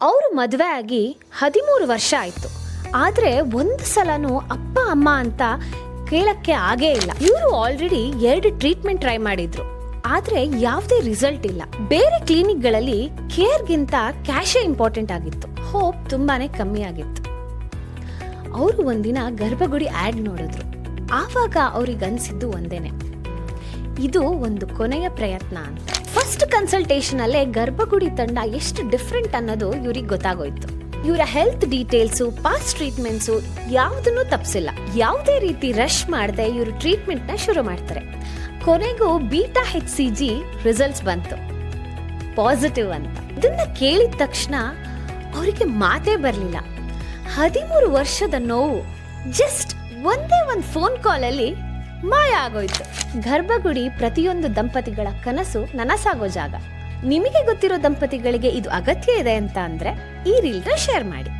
ಅವರು ಮದುವೆ ಆಗಿ ಹದಿಮೂರು ವರ್ಷ ಆಯಿತು. ಆದರೆ ಒಂದು ಸಲನೂ ಅಪ್ಪ, ಅಮ್ಮ ಅಂತ ಕೇಳಕ್ಕೆ ಆಗೇ ಇಲ್ಲ. ಇವರು ಆಲ್ರೆಡಿ ಎರಡು ಟ್ರೀಟ್ಮೆಂಟ್ ಟ್ರೈ ಮಾಡಿದ್ರು. ಆದ್ರೆ ಯಾವುದೇ ರಿಸಲ್ಟ್ ಇಲ್ಲ. ಬೇರೆ ಕ್ಲಿನಿಕ್ಗಳಲ್ಲಿ ಕೇರ್ಗಿಂತ ಕ್ಯಾಶೇ ಇಂಪಾರ್ಟೆಂಟ್ ಆಗಿತ್ತು. ಹೋಪ್ ತುಂಬಾನೇ ಕಮ್ಮಿ ಆಗಿತ್ತು. ಅವರು ಒಂದಿನ ಗರ್ಭಗುಡಿ ಆಡ್ ನೋಡಿದ್ರು. ಆವಾಗ ಅವ್ರಿಗೆ ಅನ್ಸಿದ್ದು ಒಂದೇನೆ. ಇದು ಒಂದು ಕೊನೆಯ ಪ್ರಯತ್ನ ಅಂತ. ಫಸ್ಟ್ ಕನ್ಸಲ್ಟೇಷನ್ ಅಲ್ಲೇ ಗರ್ಭಗುಡಿ ತಂಡ ಎಷ್ಟು ಡಿಫ್ರೆಂಟ್ ಅನ್ನೋದು ಇವ್ರಿಗೆ ಗೊತ್ತಾಗೋಯ್ತು. ಇವರ ಹೆಲ್ತ್ ಡೀಟೇಲ್ಸು ಪಾಸ್ಟ್ ಟ್ರೀಟ್ಮೆಂಟ್ಸು ಯಾವುದನ್ನು ತಪ್ಪಿಸಿಲ್ಲ ಯಾವುದೇ ರೀತಿ ರಶ್ ಮಾಡದೆ ಇವರು ನ ಶುರು ಮಾಡ್ತಾರೆ. ಕೊನೆಗೂ beta H C G results ಬಂತು. ಪಾಸಿಟಿವ್ ಅಂತ. ಇದನ್ನ ಕೇಳಿದ ತಕ್ಷಣ ಅವರಿಗೆ ಮಾತೇ ಬರಲಿಲ್ಲ. ಹದಿಮೂರು ವರ್ಷದ ನೋವು ಜಸ್ಟ್ ಒಂದೇ ಒಂದು ಫೋನ್ ಕಾಲಲ್ಲಿ ಮಾಯ ಆಗೋಯ್ತು. ಗರ್ಭಗುಡಿ ಪ್ರತಿಯೊಂದು ದಂಪತಿಗಳ ಕನಸು ನನಸಾಗೋ ಜಾಗ. ನಿಮಗೆ ಗೊತ್ತಿರೋ ದಂಪತಿಗಳಿಗೆ ಇದು ಅಗತ್ಯ ಇದೆ ಅಂತ ಅಂದ್ರೆ ಈ ರೀಲ್ನ ಶೇರ್ ಮಾಡಿ.